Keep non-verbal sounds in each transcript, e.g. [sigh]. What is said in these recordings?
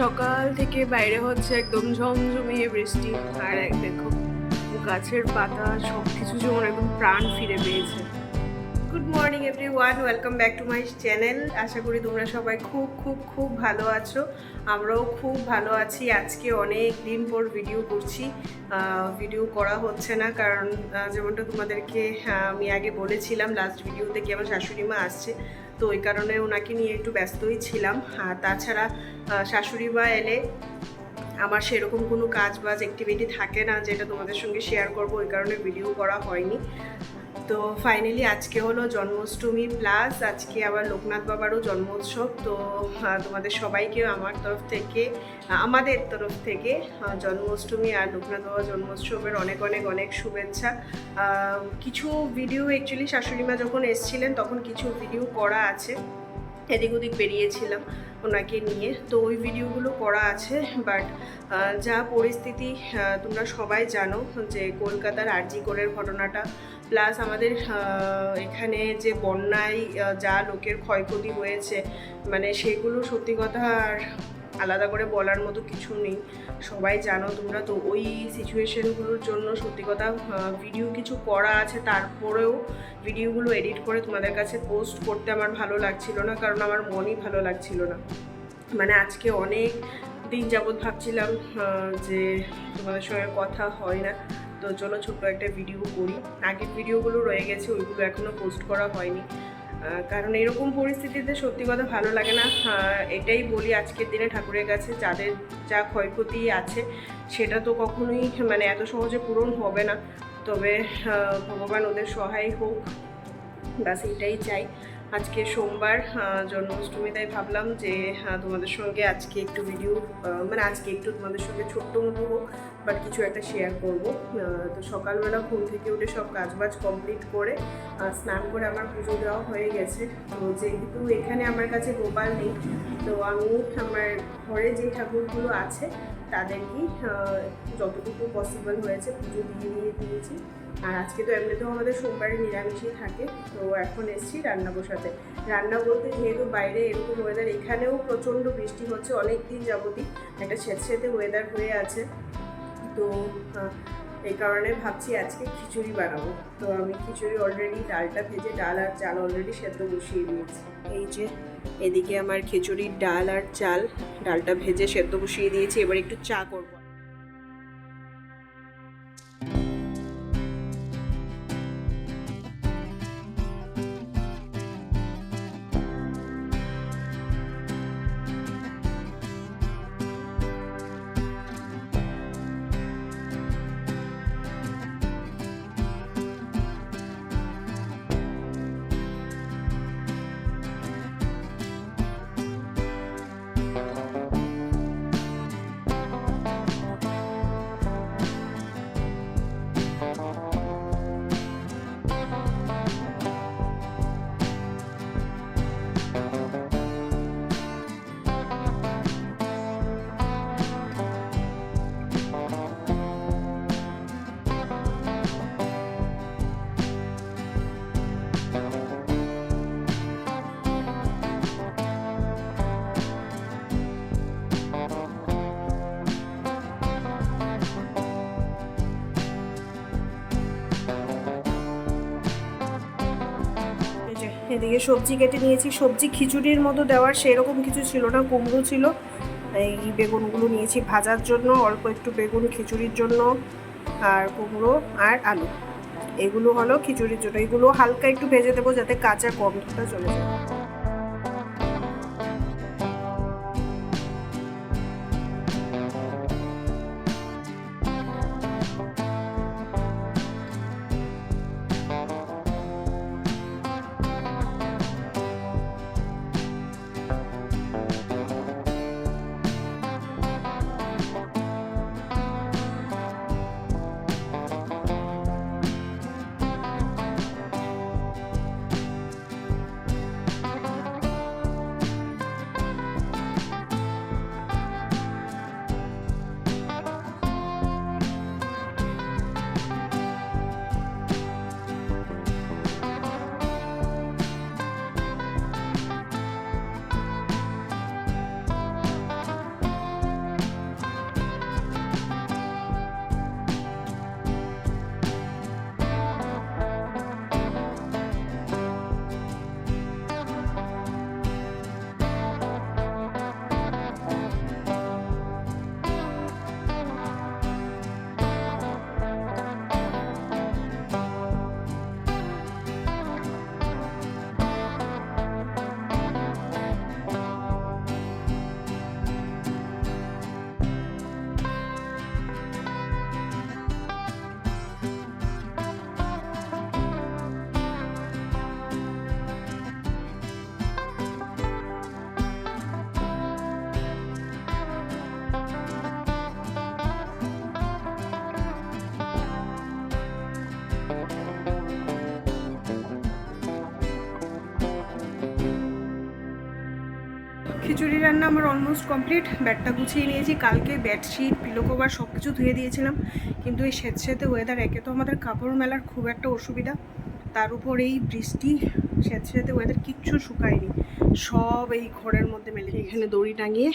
সকাল থেকে বাইরে হচ্ছে একদম ঝমঝমিয়ে বৃষ্টি। আর এক দেখো, গাছের পাতা সব কিছু যেমন একদম প্রাণ ফিরে পেয়েছে। Good morning everyone welcome back to my channel আশা করি তোমরা সবাই খুব খুব খুব ভালো আছো। আমরাও খুব ভালো আছি। আজকে অনেক দিন পর ভিডিও করছি। ভিডিও করা হচ্ছে না, কারণ যেমনটা তোমাদেরকে আমি আগে বলেছিলাম লাস্ট ভিডিওতে কি আমার শাশুড়ি মা আসছে। তো ওই কারণে ওনাকে নিয়ে একটু ব্যস্তই ছিলাম। আর তাছাড়া শাশুড়ি বা এলে আমার সেরকম কোনো কাজ বাজ অ্যাক্টিভিটি থাকে না যেটা তোমাদের সঙ্গে শেয়ার করব, ওই কারণে ভিডিও করা হয়নি। তো ফাইনালি আজকে হলো জন্মাষ্টমী প্লাস আজকে আবার লোকনাথ বাবারও জন্মোৎসব। তো তোমাদের সবাইকে আমার তরফ থেকে আমাদের তরফ থেকে জন্মাষ্টমী আর লোকনাথ বাবা জন্মোৎসবের অনেক অনেক অনেক শুভেচ্ছা। কিছু ভিডিও অ্যাকচুয়ালি শাশুড়ি মা যখন এসছিলেন তখন কিছু ভিডিও করা আছে। এদিক ওদিক বেরিয়েছিলাম ওনাকে নিয়ে। তো ওই ভিডিওগুলো করা আছে বাট যা পরিস্থিতি তোমরা সবাই জানো যে কলকাতার আরজিকরের ঘটনাটা প্লাস আমাদের এখানে যে বন্যায় যা লোকের ক্ষয়ক্ষতি হয়েছে মানে সেগুলো সত্যি কথা আর আলাদা করে বলার মতো কিছু নেই। সবাই জানো তোমরা, তো ওই সিচুয়েশনগুলোর জন্য সত্যি কথা ভিডিও কিছু করা আছে, তারপরেও ভিডিওগুলো এডিট করে তোমাদের কাছে পোস্ট করতে আমার ভালো লাগছিল না, কারণ আমার মনই ভালো লাগছিল না। মানে আজকে অনেক দিন যাবৎ ভাবছিলাম যে তোমাদের সঙ্গে কথা হয় না। তো চলো ছোট্ট একটা ভিডিও করি। আগের ভিডিওগুলো রয়ে গেছে, ওইগুলো এখনও পোস্ট করা হয়নি। কারণ এরকম পরিস্থিতিতে সত্যি কথা ভালো লাগে না। এটাই বলি আজকের দিনে ঠাকুরের কাছে, যাদের যা ক্ষয়ক্ষতি আছে, সেটা তো কখনোই মানে এত সহজে পূরণ হবে না। তবে ভগবান ওদের সহায় হোক, ব্যাস এটাই চাই। আজকে সোমবার জন্মাষ্টমী, তাই ভাবলাম যে তোমাদের সঙ্গে আজকে একটু ভিডিও মানে আজকে একটু তোমাদের সঙ্গে ছোট্ট মতো হোক বাট কিছু একটা শেয়ার করব। তো সকালবেলা ঘুম থেকে উঠে সব কাজবাজ কমপ্লিট করে স্নান করে আমার পুজো দেওয়া হয়ে গেছে। তো যেহেতু এখানে আমার কাছে গোপাল নেই, তো আমি আমার ঘরে যে ঠাকুরগুলো আছে, তাদেরকেই যতটুকু পসিবল হয়েছে পুজো দিয়ে দিয়ে দিয়েছি। আর আজকে তো এমনিতেও আমাদের সোমবারে নিরামিষই থাকে, তো এখন এসছি রান্না বসাতে। রান্না বলতে যেহেতু বাইরে এরকম ওয়েদার এখানেও প্রচণ্ড বৃষ্টি হচ্ছে অনেক দিন যাবতই, একটা স্যাঁতস্যাঁতে ওয়েদার হয়ে আছে। তো এই কারণে ভাবছি আজকে খিচুড়ি বানাবো। তো আমি খিচুড়ি অলরেডি ডালটা ভেজে, ডাল আর চাল অলরেডি সেদ্ধ বসিয়ে দিয়েছি। এই যে, এদিকে আমার খিচুড়ির ডাল আর চাল, ডালটা ভেজে সেদ্ধ বসিয়ে দিয়েছি, এবার একটু চা করব। এদিকে সবজি কেটে নিয়েছি। সবজি খিচুড়ির মতো দেওয়ার সেরকম কিছু ছিল না, কুমড়ো ছিল। এই বেগুনগুলো নিয়েছি ভাজার জন্য, অল্প একটু বেগুন খিচুড়ির জন্য আর কুমড়ো আর আলু। এগুলো হলো খিচুড়ির জন্য। এগুলো হালকা একটু ভেজে দেবো যাতে কাঁচা গন্ধটা চলে যায়। খিচুড়ি রান্না আমার অলমোস্ট কমপ্লিট ব্যাগটা গুছিয়ে নিয়েছি। কালকে বেডশিট পিলো কভার সব কিছু ধুয়ে দিয়েছিলাম। কিন্তু এই স্বেচ্ছেতে ওয়েদার একে তো আমাদের কাপড় মেলার খুব একটা অসুবিধা। তার উপর এই বৃষ্টি স্বেচ্ছেতে ওয়েদার কিচ্ছু শুকায়নি। সব এই ঘরের মধ্যে মেলে এখানে দড়ি টাঙিয়ে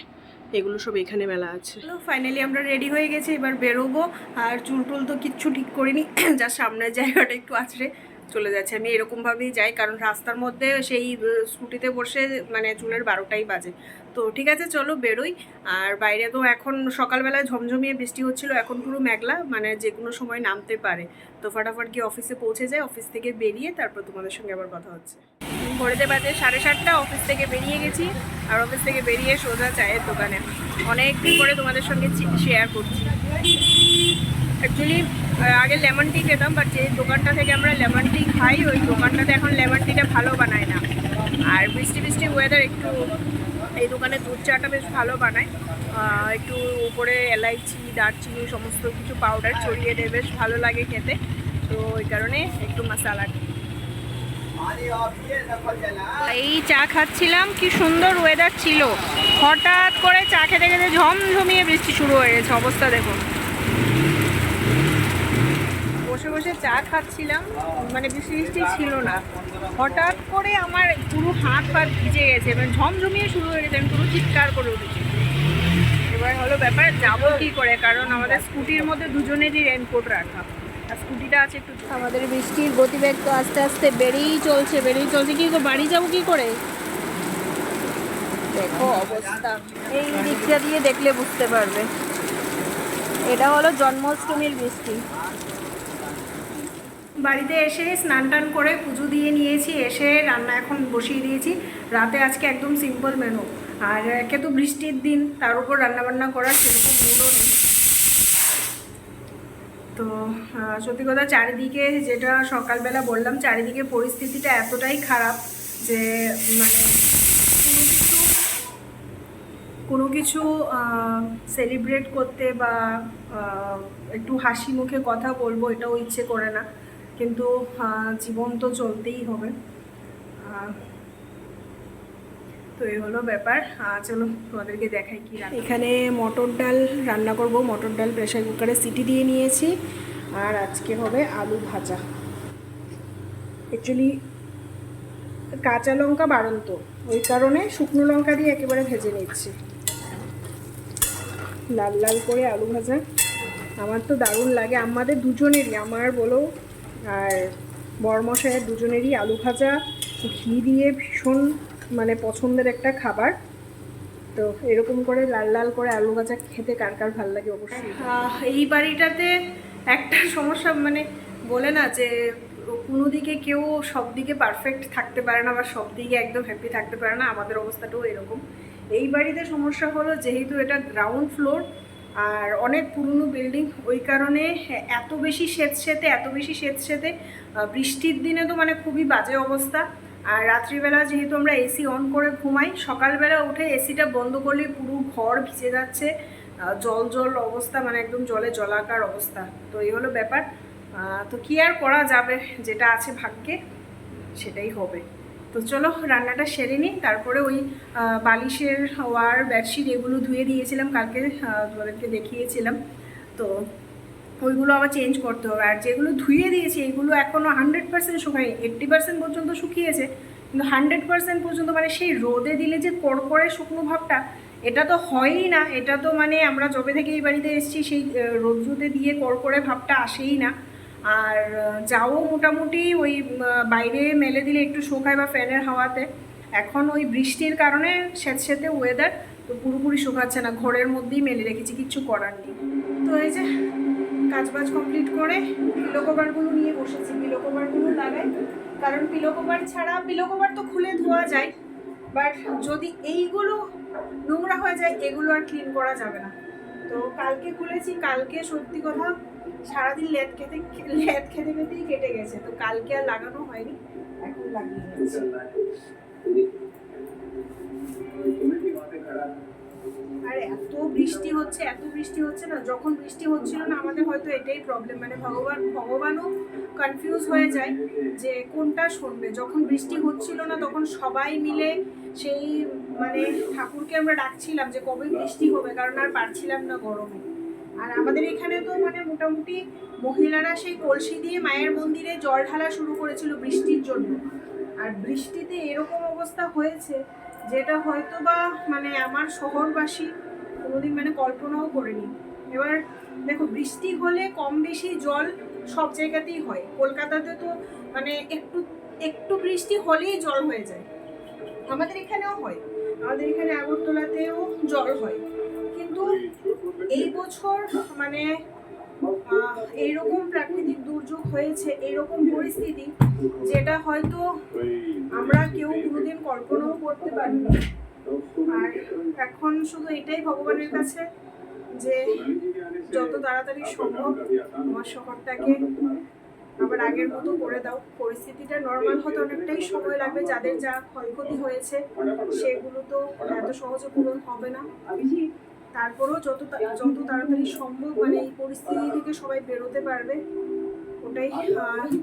এগুলো সব এখানে মেলা আছে। ফাইনালি আমরা রেডি হয়ে গেছি, এবার বেরোবো। আর চুল টুল তো কিচ্ছু ঠিক করিনি। [clears throat] যা সামনের জায়গাটা একটু আছড়ে। চলে যাচ্ছে। আমি এরকমভাবেই যাই, কারণ রাস্তার মধ্যে সেই স্কুটিতে বসে মানে চুলের বারোটাই বাজে। তো ঠিক আছে, চলো বেরোই। আর বাইরে তো এখন সকালবেলায় ঝমঝমিয়ে বৃষ্টি হচ্ছিল, এখন পুরো মেঘলা মানে যে কোনো সময় নামতে পারে। তো ফাটাফাট গিয়ে অফিসে পৌঁছে যায় অফিস থেকে বেরিয়ে তারপর তোমাদের সঙ্গে আবার কথা হচ্ছে। ঘড়িতে বাজে সাড়ে সাতটা, অফিস থেকে বেরিয়ে গেছি। আর অফিস থেকে বেরিয়ে সোজা চায়ের দোকানে। অনেক দিন পরে তোমাদের সঙ্গে শেয়ার করছি। অ্যাকচুয়ালি আগে লেমন টি খেতাম বাট যে দোকানটা থেকে আমরা লেমন টি খাই, ওই দোকানটাতে এখন লেমন টিটা ভালো বানায় না। আর বৃষ্টি বৃষ্টি ওয়েদার একটু, এই দোকানে দুধ চাটা বেশ ভালো বানায়। একটু উপরে এলাইচি, দারচিনি, সমস্ত কিছু পাউডার ছড়িয়ে দেয়, বেশ ভালো লাগে খেতে। তো ওই কারণে একটু মশালা এই চা খাচ্ছিলাম, কি সুন্দর ওয়েদার ছিল। হঠাৎ করে চা খেতে খেতে ঝমঝমিয়ে বৃষ্টি শুরু হয়ে গেছে, অবস্থা দেখুন। বসে চা খাচ্ছিলাম মানে বৃষ্টি ছিল না। হঠাৎ করে আমার পুরো হাত পা ভিজে গেছে মানে ঝমঝমিয়ে শুরু হয়ে গেছে, আমি পুরো চিৎকার করে উঠেছি। এবার হলো ব্যাপার, যাব কি করে? কারণ আমাদের স্কুটির মধ্যে দুজনেরই রেনকোট রাখা। আর স্কুটিটা আছে একটু আমাদের বৃষ্টির গতিবেগ তো আস্তে আস্তে বেড়েই চলছে বেড়েই চলছে। কি বাড়ি যাব কি করে? দেখো অবস্থা। এই দিকটা দিয়ে দেখলে বুঝতে পারবে। এটা হলো জন্মাষ্টমীর বৃষ্টি। বাড়িতে এসে স্নান টান করে পুজো দিয়ে নিয়েছি, এসে রান্না এখন বসিয়ে দিয়েছি। রাতে আজকে একদম সিম্পল মেনু আর একে তো বৃষ্টির দিন, তার উপর রান্নাবান্না করার সেরকম মুডও নেই। তো সত্যি কথা চারিদিকে যেটা সকালবেলা বললাম, চারিদিকে পরিস্থিতিটা এতটাই খারাপ যে মানে কোনো কিছু সেলিব্রেট করতে বা একটু হাসি মুখে কথা বলব, এটাও ইচ্ছে করে না। কিন্তু জীবন তো চলতেই হবে। তো এই হলো ব্যাপার। চলো তোমাদেরকে দেখাই কি এখানে মটর ডাল রান্না করব। মটর ডাল প্রেশার কুকারে সিটি দিয়ে নিয়েছি। আর আজকে হবে আলু ভাজা। অ্যাকচুয়ালি কাঁচা লঙ্কা বাড়ন্ত। ওই কারণে শুকনো লঙ্কা দিয়ে একেবারে ভেজে নিচ্ছি। লাল লাল করে আলু ভাজা। আমার তো দারুণ লাগে। আমাদের দুজনেরই। আমার বলো আর বরমশাইয়ের দুজনেরই আলু ভাজা, ঘি দিয়ে ভীষণ মানে পছন্দের একটা খাবার। তো এরকম করে লাল লাল করে আলু ভাজা খেতে কার কার ভালো লাগে অবশ্যই। এই বাড়িটাতে একটা সমস্যা মানে বলে না যে কোনো দিকে কেউ সব দিকে পারফেক্ট থাকতে পারে না বা সব দিকে একদম হ্যাপি থাকতে পারে না, আমাদের অবস্থাটাও এরকম। এই বাড়িতে সমস্যা হলো যেহেতু এটা গ্রাউন্ড ফ্লোর আর অনেক পুরনো বিল্ডিং ওই কারণে এত বেশি স্বেতসেতে এত বেশি আহ, বৃষ্টির দিনে তো মানে খুবই বাজে অবস্থা। আর রাত্রিবেলা যেহেতু আমরা এসি অন করে ঘুমাই সকালবেলা উঠে এসিটা বন্ধ করলে পুরো ঘর ভিজে যাচ্ছে। জল জল অবস্থা মানে একদম জলে জলাকার অবস্থা। তো এই হলো ব্যাপার। তো কি আর করা যাবে? যেটা আছে ভাগ্যে সেটাই হবে। তো চলো রান্নাটা সেরে নিই। তারপরে ওই বালিশের ওয়ার বেডশিট এগুলো ধুয়ে দিয়েছিলাম। কালকে তোমাদেরকে দেখিয়েছিলাম। তো ওইগুলো আবার চেঞ্জ করতে হবে। আর যেগুলো ধুয়ে দিয়েছি এগুলো এখনও হান্ড্রেড পার্সেন্ট শুকায়নি। এইট্টি পার্সেন্ট পর্যন্ত শুকিয়েছে। কিন্তু হান্ড্রেড পার্সেন্ট পর্যন্ত মানে সেই রোদে দিলে যে কড়কড়ে শুকনো ভাবটা এটা তো হয়ই না। এটা তো মানে আমরা যবে থেকে এই বাড়িতে এসেছি সেই আহ, রোদ্রুতে দিয়ে কড়কড়ে ভাবটা আসেই না। আর যাও মোটামুটি ওই বাইরে মেলে দিলে একটু শোকায় বা ফ্যানের হাওয়াতে। এখন ওই বৃষ্টির কারণে স্যাঁতস্যাঁতে ওয়েদার তো পুরোপুরি শোকাচ্ছে না। ঘরের মধ্যেই মেলে রেখেছি, কিচ্ছু করার নেই। তো এই যে কাজ বাজ কমপ্লিট করে পিলো কভারগুলো নিয়ে বসেছি। পিলো কভারগুলো লাগাই, কারণ পিলো কভার ছাড়া পিলো কভার তো খুলে ধোয়া যায়। বাট যদি এইগুলো নোংরা হয়ে যায়, এগুলো আর ক্লিন করা যাবে না। তো কালকে খুলেছি, কালকে সত্যি কথা সারাদিন লেদ খেতে [laughs] লেদ খেতে খেতেই কেটে গেছে, তো কালকে আর লাগানো হয়নি, এখন লাগিয়ে নিচ্ছি আর এত বৃষ্টি হচ্ছে, এত বৃষ্টি হচ্ছে না, যখন বৃষ্টি হচ্ছিল না, আমাদের হয়তো এটাই প্রবলেম মানে ভগবান, ভগবানও কনফিউজ হয়ে যায় যে কোনটা শুনবে। যখন বৃষ্টি হচ্ছিল না, তখন সবাই মিলে সেই মানে ঠাকুরকে আমরা ডাকছিলাম যে কবে বৃষ্টি হবে, কারণ আর পারছিলাম না গরমে। আর আমাদের এখানে তো মানে মোটামুটি মহিলারা সেই কলসি দিয়ে মায়ের মন্দিরে জল ঢালা শুরু করেছিল বৃষ্টির জন্য। আর বৃষ্টিতে এরকম অবস্থা হয়েছে যেটা হয়তো বা মানে আমার শহরবাসী কোনোদিন মানে কল্পনাও করেনি। এবার দেখো, বৃষ্টি হলে কম বেশি জল সব জায়গাতেই হয়। কলকাতাতে তো মানে একটু একটু বৃষ্টি হলেই জল হয়ে যায়। আমাদের এখানেও হয়। আমাদের এখানে আগরতলাতেও জল হয়। এই বছর মানে এইরকম প্রাকৃতিক দুর্যোগ হয়েছে, এইরকম পরিস্থিতি, যেটা হয়তো আমরা কেউ কোনোদিন কল্পনাও করতে পারিনি। আর এখন শুধু এটাই ভগবানের কাছে যে, যত তাড়াতাড়ি সম্ভব আমার শহরটাকে আবার আগের মতো করে দাও। পরিস্থিতিটা নর্মাল হতে অনেকটাই সময় লাগবে, যাদের যা ক্ষয়ক্ষতি হয়েছে, সেগুলো তো এত সহজে পূরণ হবে না। তারপরেও যত যত তাড়াতাড়ি সম্ভব মানে এই পরিস্থিতি থেকে সবাই বেরোতে পারবে। ওটাই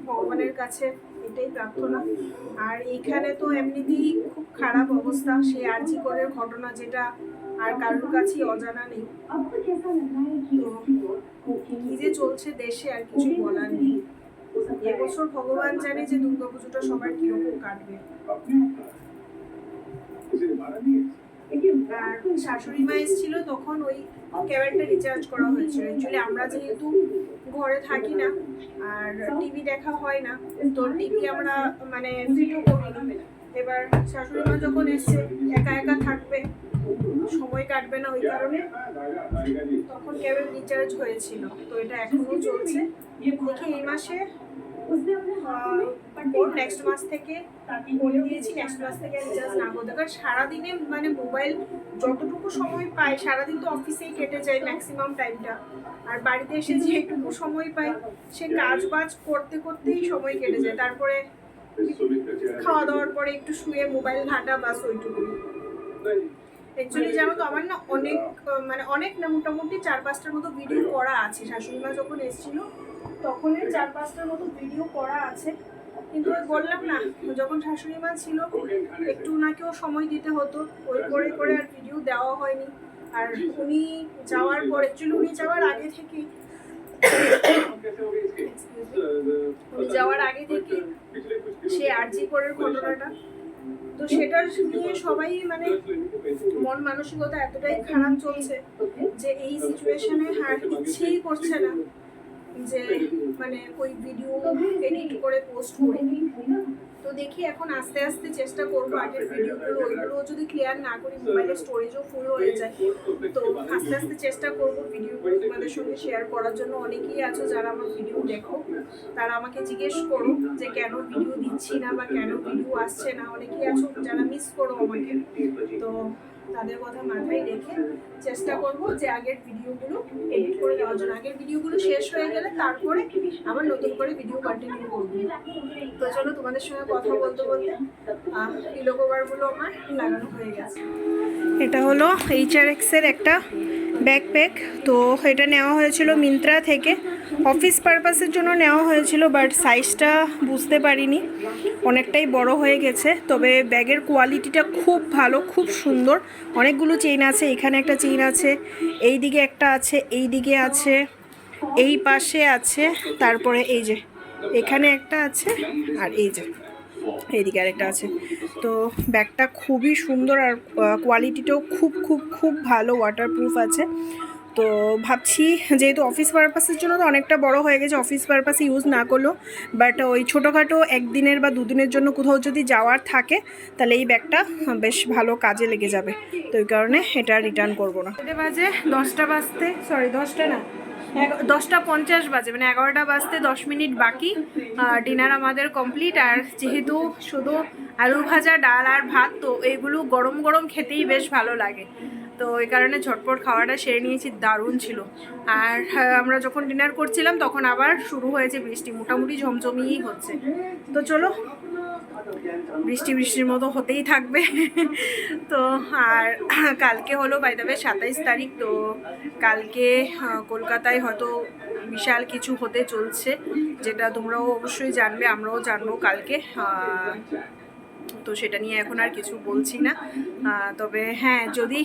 ভগবানের কাছে এটাই প্রার্থনা। আর এখানে তো এমনিতেই খুব খারাপ অবস্থা সেই আর্জি করের ঘটনা যেটা আর কারোর কাছেই অজানা নেই। তো কি যে চলছে দেশে আর কিছু বলার নেই। এবছর ভগবান জানে যে দুর্গাপুজোটা সবার কীরকম কাটবে। শাশুড়ি মা এসেছিল তখন ওই কেবেলটা রিচার্জ করা হয়েছিল। অ্যাকচুয়ালি আমরা যেহেতু ঘরে থাকি না, আর টিভি দেখা হয় না, তো টিভি আমরা মানে ভিডিও করি এবার শাশুড়ি মা যখন এসছে, একা একা থাকবে, সময় কাটবে না ওই কারণে, তখন কেবল রিচার্জ হয়েছিল। তো এটা এখনও চলছে। দেখি এই মাসে ওর নেক্সট মাস থেকে বলে দিয়েছি নেক্সট মাস থেকে না কারণ সারাদিনে মানে মোবাইল যতটুকু সময় পাই সারাদিন তো অফিসেই কেটে যায় ম্যাক্সিমাম টাইমটা আর বাড়িতে এসে যেটুকু সময় পাই সে কাজ বাজ করতে করতেই সময় কেটে যায়। তারপরে খাওয়া দাওয়ার পরে একটু শুয়ে মোবাইল ঘাটা বাস ওইটুকু। অ্যাকচুয়ালি জানো তো আমার না অনেক মানে অনেক না মোটামুটি চার পাঁচটার মতো ভিডিও করা আছে। শাশুড়ি মা যখন এসেছিল তখনই চার পাঁচটার মতো ভিডিও করা আছে। কিন্তু ওই বললাম না, যখন শাশুড়ি মা ছিল, একটু ওনাকেও সময় দিতে হতো। ওই করে করে আর ভিডিও দেওয়া হয়নি। আর উনি যাওয়ার পর অ্যাকচুয়ালি উনি যাওয়ার আগে থেকেই, উনি যাওয়ার আগে থেকে সে আরজি করার ঘটনাটা। তো সেটা নিয়ে সবাই মানে মন মানসিকতা এতটাই খারাপ চলছে যে এই সিচুয়েশনে আর ইচ্ছেই করছে না। যে মানে ওই ভিডিও এডিট করে পোস্ট করি। তো দেখি এখন আস্তে আস্তে চেষ্টা করব আগের ভিডিওগুলো ওইগুলো যদি ক্লিয়ার না করি মোবাইলের স্টোরেজও ফুল হয়ে যায়। তো আস্তে আস্তে চেষ্টা করব ভিডিওগুলো তোমাদের সঙ্গে শেয়ার করার জন্য। অনেকেই আছো যারা আমার ভিডিও দেখো, তারা আমাকে জিজ্ঞেস করো যে, কেন ভিডিও দিচ্ছি না বা কেন ভিডিও আসছে না? অনেকেই আছো যারা মিস করো আমাকে। তো তাদের কথা মাথায় রেখে চেষ্টা করব যে আগের ভিডিওগুলো এডিট করে দেওয়ার জন্য। আগের ভিডিওগুলো শেষ হয়ে গেলে তারপরে আবার নতুন করে ভিডিও কন্টিনিউ করব। তো চলো তোমাদের সঙ্গে কথা বলতে বলতে পিলো আমার লাগানো হয়ে গেছে। এটা হলো এইচআরএক্স এর একটা ব্যাকপ্যাক তো এটা নেওয়া হয়েছিল মিন্ত্রা থেকে। অফিস পারপাসের জন্য নেওয়া হয়েছিল বাট সাইজটা বুঝতে পারিনি। অনেকটাই বড় হয়ে গেছে, তবে ব্যাগের কোয়ালিটিটা খুব ভালো, খুব সুন্দর। অনেকগুলো চেইন আছে, এখানে একটা চেইন আছে, এই দিকে একটা আছে, এই দিকে আছে, এই পাশে আছে, তারপরে এই যে, এখানে একটা আছে, আর এই যে। এইদিকে আরেকটা আছে। তো ব্যাগটা খুবই সুন্দর আর কোয়ালিটিটাও খুব খুব খুব ভালো ওয়াটারপ্রুফ আছে। তো ভাবছি যেহেতু অফিস পারপাসের জন্য তো অনেকটা বড় হয়ে গেছে অফিস পারপাসে ইউজ না করলেও বাট ওই ছোটোখাটো একদিনের বা দুদিনের জন্য কোথাও যদি যাওয়ার থাকে, তাহলে এই ব্যাগটা বেশ ভালো কাজে লেগে যাবে। তো ওই কারণে এটা রিটার্ন করব না। বাজে দশটা বাজতে সরি দশটা না দশটা পঞ্চাশ বাজে মানে এগারোটা বাজতে দশ মিনিট বাকি। ডিনার আমাদের কমপ্লিট আর যেহেতু শুধু আলু ভাজা ডাল আর ভাত তো এগুলো গরম গরম খেতেই বেশ ভালো লাগে। তো এই কারণে ঝটপট খাওয়াটা সেরে নিয়েছি দারুণ ছিল। আর হ্যাঁ, আমরা যখন ডিনার করছিলাম তখন আবার শুরু হয়েছে বৃষ্টি মোটামুটি ঝমঝমিয়েই হচ্ছে। তো চলো বৃষ্টি বৃষ্টির মতো হতেই থাকবে। তো আর কালকে হলো বাই দ্য সাতাইশ তারিখ, তো কালকে কলকাতায় হয়তো বিশাল কিছু হতে চলছে, যেটা তোমরাও অবশ্যই জানবে, আমরাও জানব কালকে। তো সেটা নিয়ে এখন আর কিছু বলছি না। তবে হ্যাঁ যদি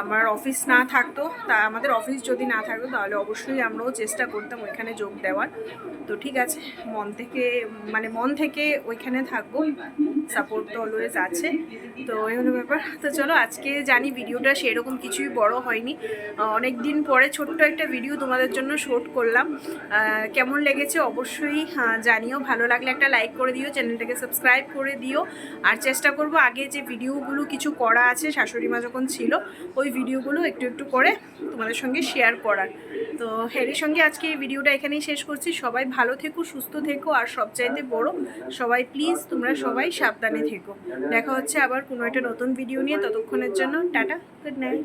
আমার অফিস না থাকতো, তা আমাদের অফিস যদি না থাকতো, তাহলে অবশ্যই আমরাও চেষ্টা করতাম ওইখানে যোগ দেওয়ার। তো ঠিক আছে, মন থেকে মানে মন থেকে ওইখানে থাকব। সাপোর্ট তো অলওয়েজ আছে। তো এই হলো ব্যাপার। তো চলো, আজকে জানি ভিডিওটা সেরকম কিছুই বড় হয়নি। অনেক দিন পরে ছোট্ট একটা ভিডিও তোমাদের জন্য শ্যুট করলাম। কেমন লেগেছে অবশ্যই জানিও। ভালো লাগলে একটা লাইক করে দিও চ্যানেলটাকে সাবস্ক্রাইব করে দিও। আর চেষ্টা করব আগে যে ভিডিওগুলো কিছু করা আছে, শাশুড়ি মা যখন ছিল, ওই ভিডিওগুলো একটু একটু করে তোমাদের সঙ্গে শেয়ার করার। তো হেরির সঙ্গে আজকে এই ভিডিওটা এখানেই শেষ করছি। সবাই ভালো থেকো, সুস্থ থেকো, আর সবচাইতে বড়, সবাই প্লিজ তোমরা সবাই সাবধানে থেকো। দেখা হচ্ছে আবার কোনো একটা নতুন ভিডিও নিয়ে। ততক্ষণের জন্য টাটা গুড নাইট